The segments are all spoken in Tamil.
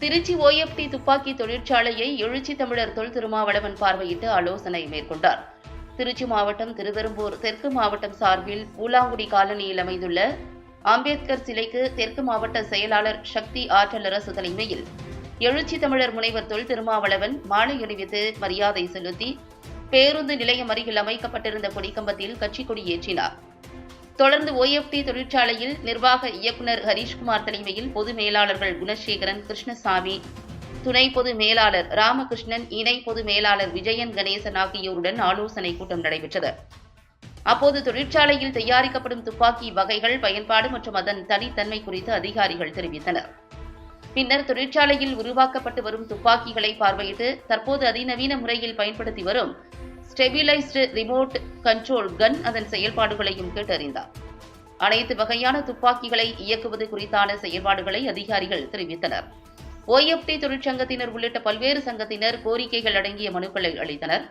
திருச்சி ஓஎஃப்டி துப்பாக்கி தொழிற்சாலையை எழுச்சி தமிழர் தொல் திருமாவளவன் பார்வையிட்டு ஆலோசனை மேற்கொண்டார். திருச்சி மாவட்டம் திருவெரும்பூர் தெற்கு மாவட்டம் சார்பில் பூலாங்குடி காலனியில் அமைந்துள்ள அம்பேத்கர் சிலைக்கு தெற்கு மாவட்ட செயலாளர் சக்தி ஆற்றலரசு தலைமையில் எழுச்சி தமிழர் முனைவர் தொல் திருமாவளவன் மாலை அணிவித்து மரியாதை செலுத்தி பேருந்து நிலையம் அருகில் அமைக்கப்பட்டிருந்த கொடிக்கம்பத்தில் கட்சி கொடி ஏற்றினார். தொடர்ந்து ஓஎஃப்டி தொழிற்சாலையில் நிர்வாக இயக்குநர் ஹரீஷ்குமார் தலைமையில் பொது மேலாளர்கள் குணசேகரன் கிருஷ்ணசாமி துணை பொது மேலாளர் ராமகிருஷ்ணன் இணை பொது மேலாளர் விஜயன் கணேசன் ஆகியோருடன் ஆலோசனை கூட்டம் நடைபெற்றது. அப்போது தொழிற்சாலையில் தயாரிக்கப்படும் துப்பாக்கி வகைகள் பயன்பாடு மற்றும் அதன் தனித்தன்மை குறித்து அதிகாரிகள் தெரிவித்தனர். பின்னர் தொழிற்சாலையில் உருவாக்கப்பட்டு வரும் துப்பாக்கிகளை பார்வையிட்டு தற்போது அதிநவீன முறையில் பயன்படுத்தி வரும் ஸ்டெபிலைஸ்டு ரிமோட் கண்ட்ரோல் கன் அதன் செயல்பாடுகளையும் கேட்டறிந்தார். அனைத்து வகையான துப்பாக்கிகளை இயக்குவது குறித்தான செயல்பாடுகளை அதிகாரிகள் தெரிவித்தனர். ஓஎஃப்டி தொழிற்சங்கத்தினர் உள்ளிட்ட பல்வேறு சங்கத்தினர் கோரிக்கைகள் அடங்கிய மனுக்களை அளித்தனர்.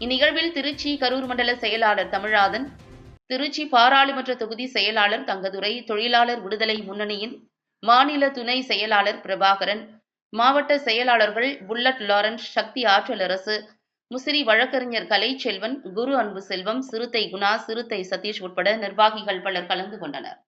இந்நிகழ்வில் திருச்சி கரூர் மண்டல செயலாளர் தமிழாதன் திருச்சி பாராளுமன்ற தொகுதி செயலாளர் தங்கதுரை தொழிலாளர் விடுதலை முன்னணியின் மாநில துணை செயலாளர் பிரபாகரன் மாவட்ட செயலாளர்கள் புல்லட் லாரன்ஸ் சக்தி ஆற்றலரசு முசிறி வழக்கறிஞர் கலைச்செல்வன் குரு அன்பு செல்வம் சிறுத்தை குணா சிறுத்தை சதீஷ் உட்பட நிர்வாகிகள் பலர் கலந்து கொண்டனர்.